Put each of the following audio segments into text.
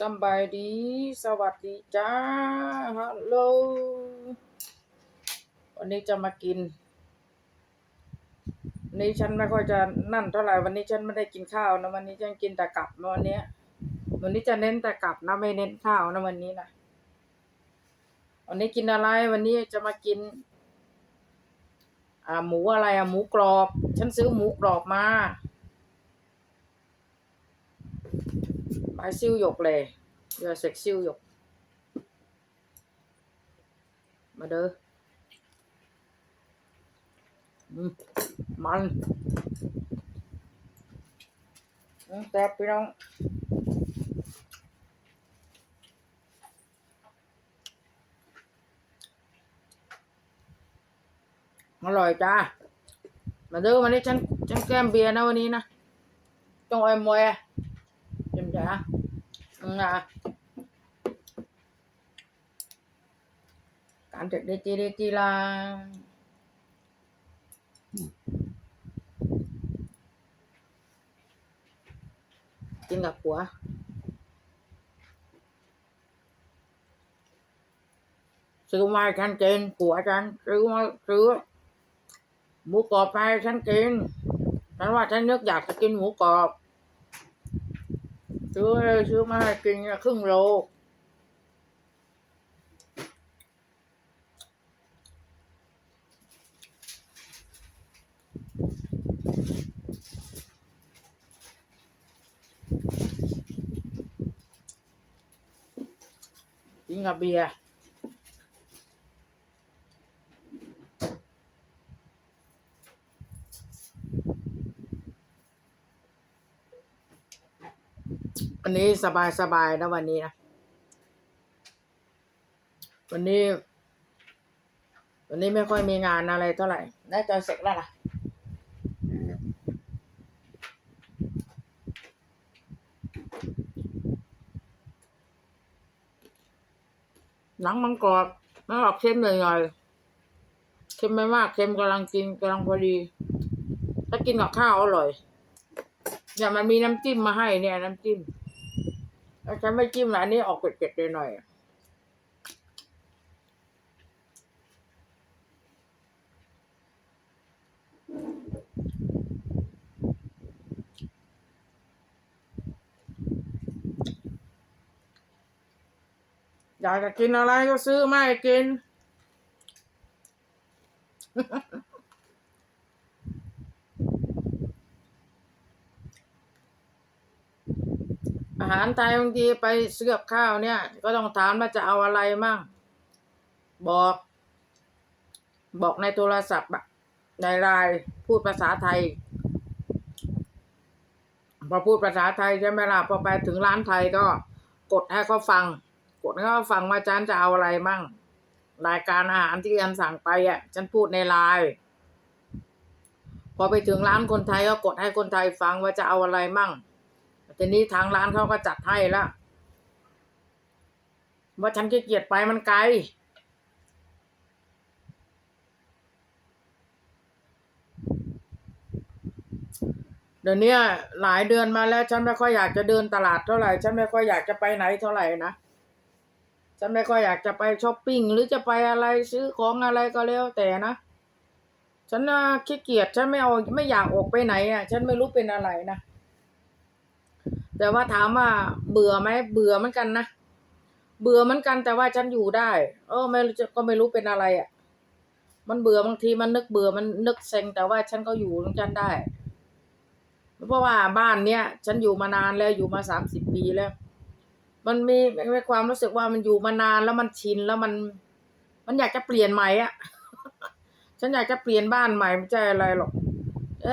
สบายดี สวัสดีจ้า ฮัลโหล วันนี้จะมากินวันนี้ฉันไม่ค่อยจะนั่นเท่าไหร่ วันนี้ฉันไม่ได้กินข้าวนะ วันนี้ฉันกินแต่กลับนะวันนี้วันนี้จะเน้นแต่กลับนะไม่เน้นข้าวนะวันนี้นะวันนี้กินอะไร วันนี้จะมากิน อ่าหมูอะไรอะหมูกรอบ ฉันซื้อหมูกรอบมา 买燒肉咧，又食燒肉，咪得，嗯，มันแซ่บพี่น้องอร่อยจ้า มาดูวันนี้ฉันฉันแก้มเบียร์นะวันนี้นะ ต้องออยมวยอ ชิมจ้าอืมนะการ trực đi chi đi chi là กินกับผัวซื้อมาให้ฉันกินผัวฉันซื้อมาซื้อหมูกรอบไปฉันกินฉันว่าฉันนึกอยากจะกินหมูกรอบ ซื้อซื้อมาให้กินเนี่ยครึ่งโลกินกับเบียร์ นนี้สบายสบายนะวันนี้นะ วันนี้ วันนี้ไม่ค่อยมีงานอะไรเท่าไหร่ น่าจะเสร็จแล้วล่ะหนังมันกรอบมันออกเค็มหน่อยๆเค็มไม่มากเค็มกำลังกินกำลังพอดี ถ้ากินกับข้าวอร่อยเนี่ยมันมีน้ำจิ้มมาให้เนี่ยน้ำจิ้ม แล้วฉันไม่จิ้มนะอันนี้ออกเผ็ดๆหน่อยอยากจะกินอะไรก็ซื้อมาให้กิน อาหารไทยบางทีไปซื้อกับข้าวเนี่ย ก็ต้องถามว่าจะเอาอะไรมั่ง บอก บอกในโทรศัพท์อะในไลน์พูดภาษาไทย พอพูดภาษาไทยใช่ไหมล่ะพอไปถึงร้านไทยก็กดให้เขาฟัง กดให้เขาฟังว่าฉันจะเอาอะไรมั่ง รายการอาหารที่ฉันสั่งไปอะฉันพูดในไลน์พอไปถึงร้านคนไทยก็กดให้คนไทยฟังว่าจะเอาอะไรมั่ง ทีนี้ทางร้านเขาก็จัดให้แล้วว่าฉันขี้เกียจไปมันไกล เดี๋ยวนี้หลายเดือนมาแล้ว ฉันไม่ค่อยอยากจะเดินตลาดเท่าไหร่ ฉันไม่ค่อยอยากจะไปไหนเท่าไหร่นะ ฉันไม่ค่อยอยากจะไปช้อปปิ้งหรือจะไปอะไรซื้อของอะไรก็แล้วแต่นะ ฉันน่ะขี้เกียจฉันไม่เอาไม่อยากออกไปไหนอะ ฉันไม่รู้เป็นอะไรนะ แต่ว่าถามว่าเบื่อไหมเบื่อเหมือนกันนะเบื่อเหมือนกันแต่ว่าฉันอยู่ได้เออไม่ก็ไม่รู้เป็นอะไรอะ่ะ มันเบื่อบางทีมันนึกเบื่อมันนึกเซ็งแต่ว่าฉันก็อยู่ของฉันได้ เพราะว่าบ้านเนี้ยฉันอยู่มานานแล้วอยู่มาสามสิบปีแล้ว มันมีมีความรู้สึกว่ามันอยู่มานานแล้วมันชินแล้วมัน มันอยากจะเปลี่ยนใหม่อะฉันอยากจะเปลี่ยนบ้านใหม่ไม่ใช่อะไรหรอก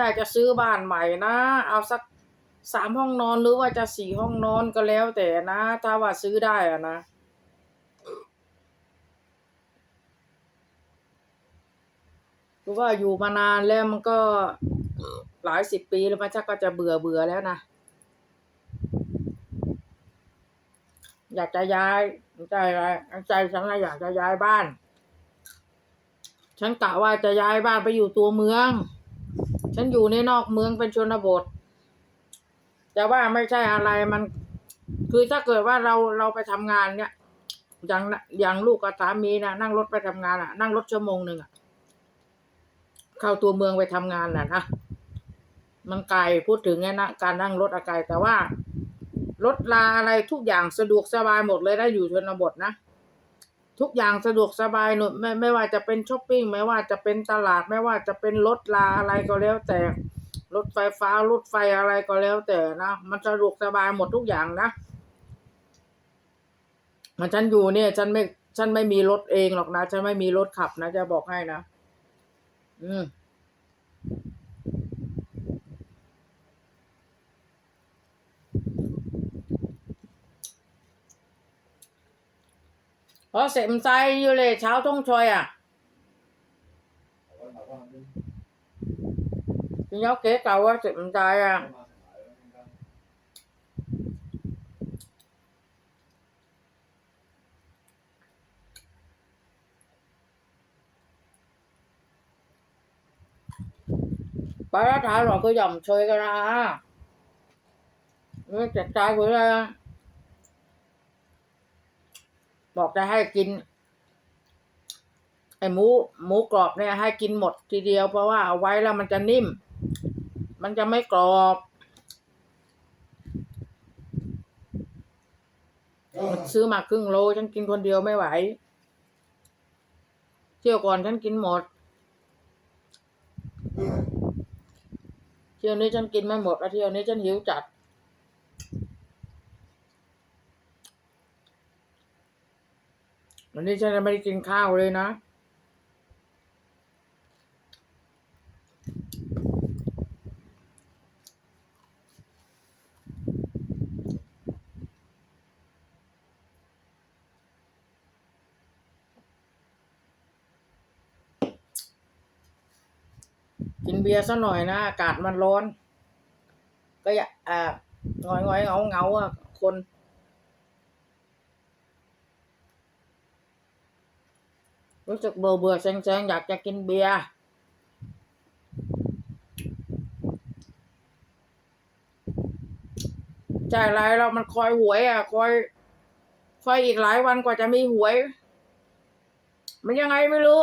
อยากจะซื้อบ้านใหม่นะเอาสัก สามห้องนอนหรือว่าจะสี่ห้องนอนก็แล้วแต่นะ ถ้าว่าซื้อได้อะนะเพราะว่าอยู่มานานแล้วมันก็หลายสิบปีแล้วมันชักก็จะเบื่อเบื่อแล้วนะ อยากจะย้ายใจอะไรใจฉันนะอยากจะย้ายบ้าน ฉันกะว่าจะย้ายบ้านไปอยู่ตัวเมือง ฉันอยู่ในนอกเมืองเป็นชนบท แต่ว่าไม่ใช่อะไรมัน คือถ้าเกิดว่าเราเราไปทำงานเนี่ยอย่างอย่างลูกกับสามีนะนั่งรถไปทำงานอะ นั่งรถชั่วโมงหนึ่งอะเข้าตัวเมืองไปทำงานน่ะนะมันไกลพูดถึงเนี่ยนะการนั่งรถอไกลแต่ว่ารถลาอะไรทุกอย่างสะดวกสบายหมดเลยนะอยู่ชนบทนะทุกอย่างสะดวกสบายหมดไม่ไม่ว่าจะเป็นช้อปปิ้งไม่ว่าจะเป็นตลาด ไม่ว่าจะเป็นรถลาอะไรก็แล้วแต่ รถไฟฟ้ารถไฟอะไรก็แล้วแต่นะมันสะดวกสบายหมดทุกอย่างนะมันฉันอยู่เนี่ย ฉันไม่ฉันไม่มีรถเองหรอกนะฉันไม่มีรถขับนะจะบอกให้นะอืมเพราะเสมใจอยู่เลยเช้าต้องชอยอะ พี่ยกเก๋เก่าว่าเสร็จมันใจอะไปแล้วถ่ายหรอกก็ย่อมเชยกันนะไม่จัดใจกูเลยอะบอกจะให้กินไอ้หมูหมูกรอบเนี่ยให้กินหมดทีเดียวเพราะว่าเอาไว้แล้วมันจะนิ่ม มันจะไม่กรอบมันซื้อมาครึ่งโล ฉันกินคนเดียวไม่ไหว เที่ยวก่อนฉันกินหมด เที่ยวนี้ฉันกินไม่หมดแล้วเที่ยวนี้ฉันหิวจัดวันนี้ฉันไม่ได้กินข้าวเลยนะ กินเบียร์ซะหน่อยนะ อากาศมันร้อน ก็อย่าอ่างอยงอยๆเงาเงาอะคน รู้สึกเบื่อเบื่อๆแซงอยากจะกินเบียร์ใช่ไรเรามันคอยหวยอะ คอย คอยอีกหลายวันกว่าจะมีหวย มันยังไงไม่รู้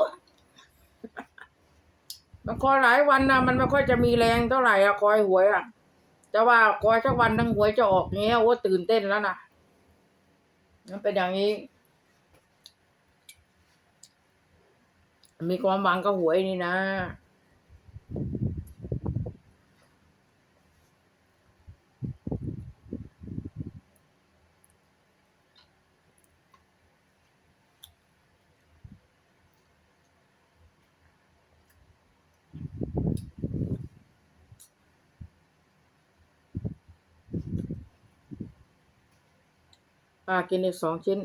มันคอยหลายวันนะมันไม่ค่อยจะมีแรงเท่าไหร่อะคอยหวยอะแต่ว่าคอยสักวันทั้งหวยจะออกเงี้ยว่าตื่นเต้นแล้วนะมันเป็นอย่างนี้ มีความหวังก็หวยนี่นะ ป้ากินอีกสองชิ้น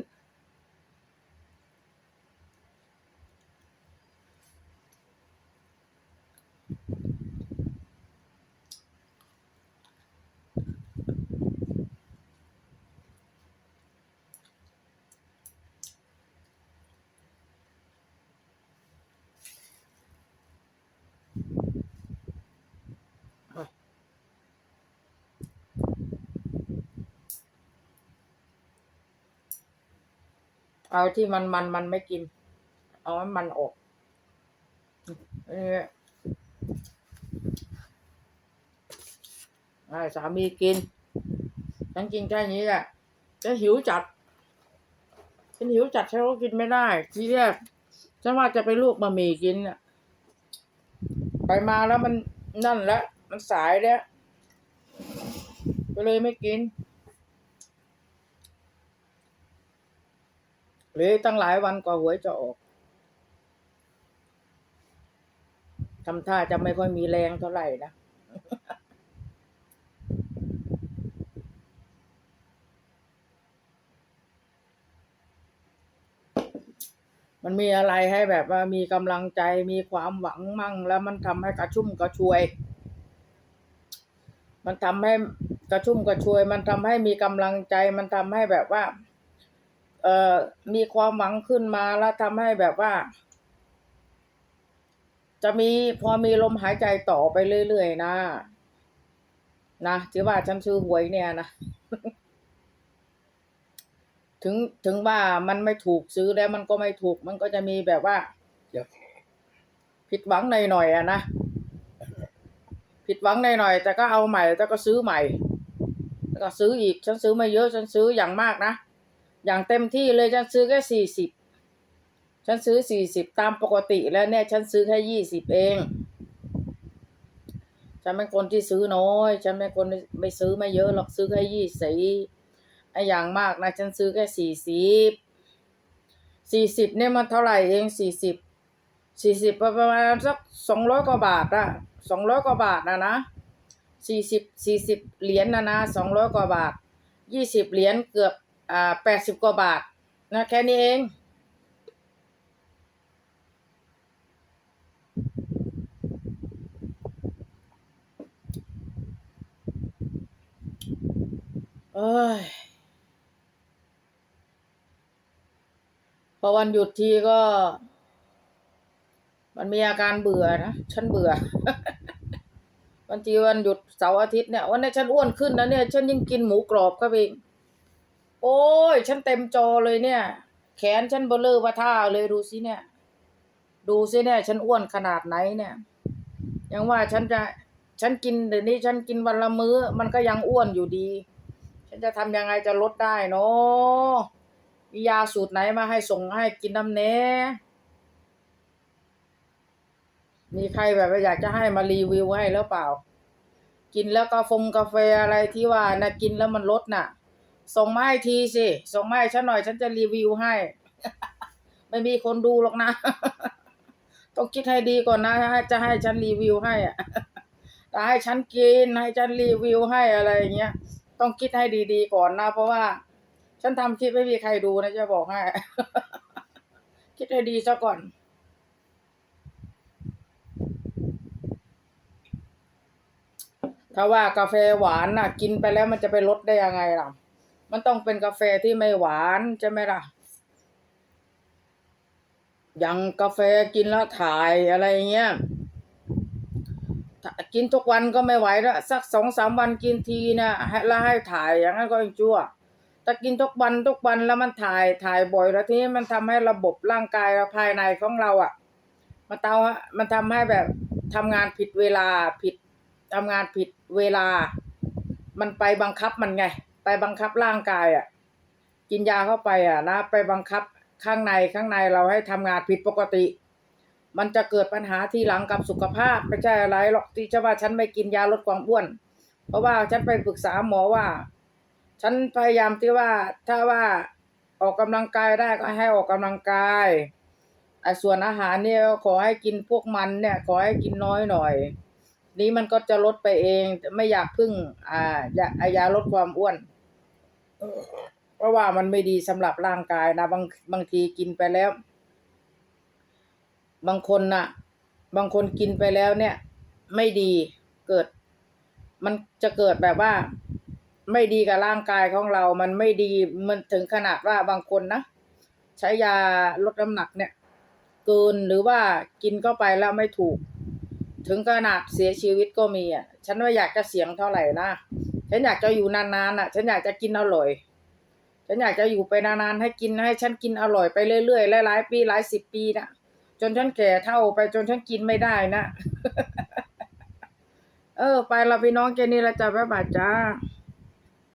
เอาที่มันมันมันไม่กิน เอาให้มันออกนี่สามีกินฉันกินแค่นี้แหละจะหิวจัดฉันหิวจัดฉันก็กินไม่ได้ ทีแรกฉันว่าจะไปลวกบะหมี่กินน่ะไปมาแล้วมันนั่นแล้วมันสายแล้วก็เลยไม่กิน หรือตั้งหลายวันกว่าหวยจะออกทำท่าจะไม่ค่อยมีแรงเท่าไหร่นะ มันมีอะไรให้แบบว่ามีกำลังใจมีความหวังมั่ง แล้วมันทำให้กระชุ่มกระชวย มันทำให้กระชุ่มกระชวย มันทำให้มีกำลังใจ มันทำให้แบบว่า เอ่อมีความหวังขึ้นมาแล้วทำให้แบบว่า จะมีพอมีลมหายใจต่อไปเรื่อยๆนะ นะที่ว่าฉันซื้อหวยเนี่ยนะถึงถึงว่ามันไม่ถูกซื้อแล้วมันก็ไม่ถูก มันก็จะมีแบบว่าผิดหวังหน่อยๆอะนะผิดหวังหน่อยๆแต่ก็เอาใหม่แต่ก็ซื้อใหม่แล้วก็ซื้ออีก ฉันซื้อมาเยอะ ฉันซื้ออย่างมากนะ อย่างเต็มที่เลยฉันซื้อแค่สี่สิบฉันซื้อสี่สิบตามปกติแล้วเนี่ย ฉันซื้อแค่ยี่สิบเอง ฉันเป็นคนที่ซื้อน้อย ฉันเป็นคนไม่ซื้อไม่เยอะหรอกซื้อแค่ยี่สิบไอ้อย่างมากนะ ฉันซื้อแค่สี่สิบสี่สิบเนี่ยมันเท่าไหร่เองสี่สิบสี่สิบประมาณสักสองร้อยกว่าบาทอะสองร้อยกว่าบาทนะนะสี่สิบสี่สิบเหรียญนะนะสองร้อยกว่าบาทยี่สิบเหรียญเกือบ อ่าแปดสิบกว่าบาทนะแค่นี้เอง เอ้ยพอวันหยุดทีก็ มันมีอาการเบื่อนะฉันเบื่อวันทีวันหยุดเสาร์อาทิตย์เนี่ยวันนี้ฉันอ้วนขึ้นนะเนี่ย ฉันยิ่งกินหมูกรอบก็เอง โอ้ย ฉันเต็มจอเลยเนี่ย แขนฉันเบลอว่าท่าเลยดูสิเนี่ย ดูสิเนี่ย ฉันอ้วนขนาดไหนเนี่ย ยังว่าฉันจะ ฉันกินเดี๋ยวนี้ฉันกินวันละมื้อ มันก็ยังอ้วนอยู่ดี ฉันจะทำยังไงจะลดได้เนาะมียาสูตรไหนมาให้ส่งให้กินน้ำเน้มีใครแบบอยากจะให้มารีวิวให้แล้วเปล่า กินแล้วกาฟงกาแฟอะไรที่ว่านะกินแล้วมันลดน่ะ ส่งมาให้ทีสิ ส่งมาให้ฉันหน่อยฉันจะรีวิวให้ ไม่มีคนดูหรอกนะ ต้องคิดให้ดีก่อนนะจะให้ฉันรีวิวให้อะแต่ให้ฉันกินให้ฉันรีวิวให้อะไรอย่างเงี้ย ต้องคิดให้ดีๆก่อนนะ เพราะว่า ฉันทำคลิปไม่มีใครดูนะจะบอกให้ คิดให้ดีซะก่อนถ้าว่ากาแฟหวานน่ะ กินไปแล้วมันจะไปลดได้ยังไงล่ะ มันต้องเป็นกาแฟที่ไม่หวานใช่ไหมล่ะ อย่างกาแฟกินแล้วถ่ายอะไรเงี้ย กินทุกวันก็ไม่ไหวแล้วสักสองสามวันกินทีนะแล้วให้ถ่ายอย่างนั้นก็ยังชั่วถ้ากินทุกวันทุกวันแล้วมันถ่ายถ่ายบ่อยแล้วทีนี้มันทำให้ระบบร่างกายภายในของเราอะ มันเตามันทำให้แบบทำงานผิดเวลาผิดทำงานผิดเวลา มันไปบังคับมันไง ไปบังคับร่างกายอะ กินยาเข้าไปอะนะไปบังคับข้างในข้างในเราให้ทำงานผิดปกติ มันจะเกิดปัญหาทีหลังกับสุขภาพไม่ใช่อะไรหรอกที่จะว่าฉันไม่กินยาลดความอ้วน เพราะว่าฉันไปปรึกษาหมอว่า ฉันพยายามที่ว่าถ้าว่าออกกำลังกายได้ก็ให้ออกกำลังกายไอ้ส่วนอาหารเนี่ยขอให้กินพวกมันเนี่ยขอให้กินน้อยหน่อย นี้มันก็จะลดไปเองไม่อยากพึ่งอ่ายายาลดความอ้วน เพราะว่ามันไม่ดีสำหรับร่างกายนะบางบางทีกินไปแล้ว บางคนน่ะ บางคนกินไปแล้วเนี่ย ไม่ดีเกิด มันจะเกิดแบบว่า ไม่ดีกับร่างกายของเรา มันไม่ดีมันถึงขนาดว่าบางคนนะใช้ยาลดน้ำหนักเนี่ยเกินหรือว่ากินเข้าไปแล้วไม่ถูก ถึงขนาดเสียชีวิตก็มีอะ ฉันว่าอยากจะเสียงเท่าไหร่นะ ฉันอยากจะอยู่นานๆอะ ฉันอยากจะกินอร่อย ฉันอยากจะอยู่ไปนานๆให้กินให้ฉันกินอร่อยไปเรื่อยๆหลายๆปีหลายสิบปีนะจนฉันแก่เท่าไปจนฉันกินไม่ได้นะ เออ ไปเราพี่น้องแกนี่ละจ้าบ๊ายบายจ้า